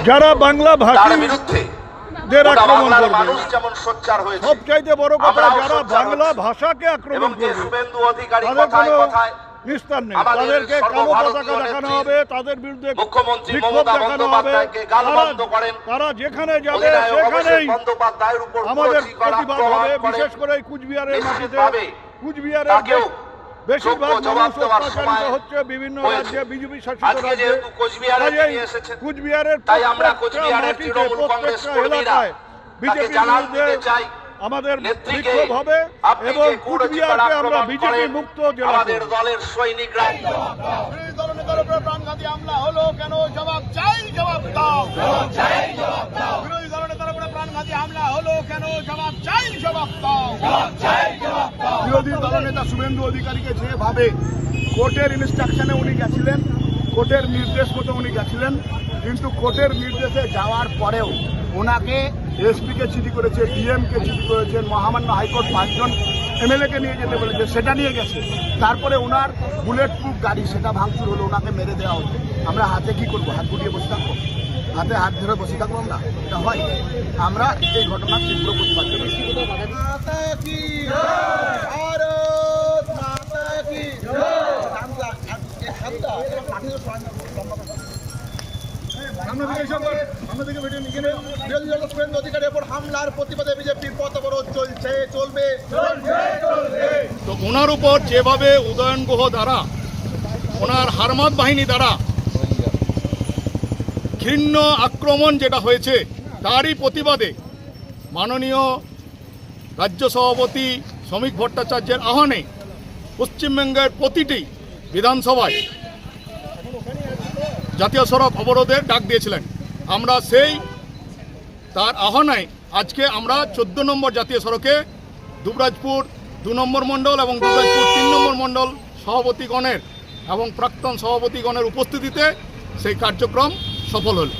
যারা বাংলা তার ভাষী বিরুদ্ধে দের আক্রমণ করবে। মানুষ যেমন সোচ্চার হয়েছে সবচাইতে বড় কথা যারা বাংলা ভাষাকে আক্রমণ করবে তাদের কোনো নিস্তার নেই। তাদেরকে কালো পতাকা দেখানো হবে তাদের বিরুদ্ধে বিক্ষোভ দেখানো হবে। তারা- যেখানে যাবে সেখানেই আমাদের প্রতিবাদ হবে বিশেষ করে কুচবিহারের মাটিতে। কুচবিহারের বেশিরভাগ জবাব মানুষ অত্যাচারিত হচ্ছে বিভিন্ন রাজ্যে বিজেপি শাসিত রাজ্যে। যেহেতু কোচবিহারে কাজেই তিনি এসেছেন, কুচবিহারের প্রত্যেকটা কোচবিহারের মাটিতে, তৃণমূল কংগ্রেস প্রত্যেকটা কর্মীরা এলাকায় বিজেপির বিরুদ্ধে চাই। আমাদের বিক্ষোভ হবে এবং কুচবিহারকে আমরা বিজেপি মুক্ত আমাদের দলের সৈনিকরা। বিরোধী দলনেতার উপরে প্রাণঘাতী হামলা হলো কেন? জবাব চাই জবাব দাও। বিরোধী দলনেতার উপরে প্রাণঘাতী হামলা হলো কেন? জবাব চাই জবাব দাও। দলনেতা শুভেন্দু অধিকারীকে যেভাবে কোর্টের ইনস্ট্রাকশনে উনি গেছিলেন কোর্টের নির্দেশ মতো উনি গেছিলেন কিন্তু কোর্টের নির্দেশে যাওয়ার পরেও ওনাকে এসপিকে চিঠি করেছে ডিএমকে চিঠি করেছেন মহামান্য হাইকোর্ট পাঁচজন এমএলএকে নিয়ে যেতে বলেছে সেটা নিয়ে গেছে। তারপরে ওনার বুলেট প্রুফ গাড়ি সেটা ভাঙচুর হলো ওনাকে মেরে দেওয়া হলো আমরা হাতে কি করব? হাত গুটিয়ে বসে থাকব? হাতে হাত ধরে বসে থাকব আমরা? এটা হয়। আমরা এই ঘটনার তীব্র প্রতিবাদ করেছি অধিকারের উপর হামলার প্রতিবাদে বিজেপি পথ অবরোধ চলছে চলবে। তো ওনার উপর যেভাবে উদয়ন গুহ দ্বারা ওনার হারমাত বাহিনী দ্বারা ঘৃণ্য আক্রমণ যেটা হয়েছে তারই প্রতিবাদে মাননীয় রাজ্য সভাপতি শ্রমিক ভট্টাচার্যের আহ্বানে পশ্চিমবঙ্গের প্রতিটি বিধানসভায় জাতীয় সড়ক অবরোধের ডাক দিয়েছিলেন। আমরা সেই, তার আহ্বানে আজকে আমরা চোদ্দ নম্বর জাতীয় সড়কে দুবরাজপুর দু নম্বর মণ্ডল এবং দুবরাজপুর তিন নম্বর মণ্ডল সভাপতিগণের এবং প্রাক্তন সভাপতিগণের উপস্থিতিতে সেই কার্যক্রম সফল হলো।